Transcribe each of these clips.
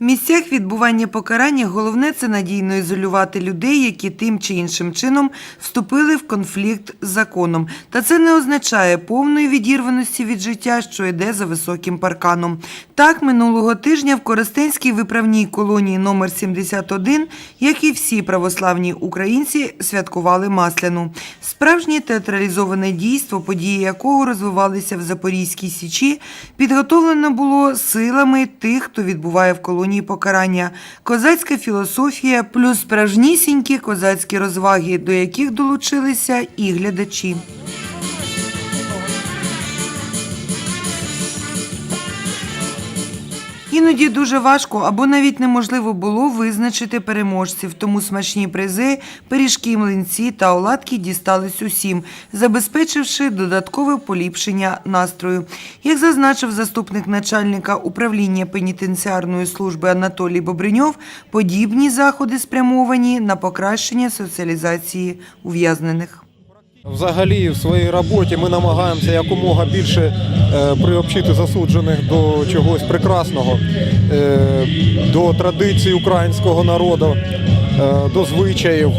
В місцях відбування покарання головне це надійно ізолювати людей, які тим чи іншим чином вступили в конфлікт з законом. Та це не означає повної відірваності від життя, що йде за високим парканом. Так, минулого тижня в Коростенській виправній колонії номер 71, як і всі православні українці, святкували Масляну. Справжнє театралізоване дійство, події якого розвивалися в Запорізькій Січі, підготовлено було силами тих, хто відбуває в колонії покарання. Козацька філософія плюс справжнісінькі козацькі розваги, до яких долучилися і глядачі. Іноді дуже важко або навіть неможливо було визначити переможців, тому смачні призи, пиріжки, млинці та оладки дістались усім, забезпечивши додаткове поліпшення настрою. Як зазначив заступник начальника управління пенітенціарної служби Анатолій Бобриньов, подібні заходи спрямовані на покращення соціалізації ув'язнених. Взагалі, в своїй роботі ми намагаємося якомога більше е, приобщити засуджених до чогось прекрасного, е, до традицій українського народу, е, до звичаїв,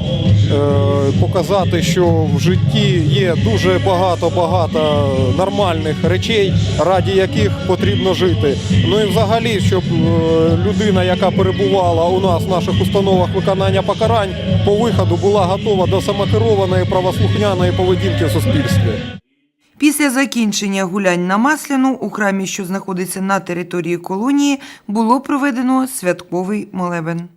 показати, що в житті є дуже багато-багато нормальних речей, раді яких потрібно жити. Ну і взагалі, щоб е, людина, яка перебувала у нас в наших установах виконання покарань, по виходу була готова до самокерованої правослухняної поведінки в суспільстві. Після закінчення гулянь на Масляну у храмі, що знаходиться на території колонії, було проведено святковий молебен.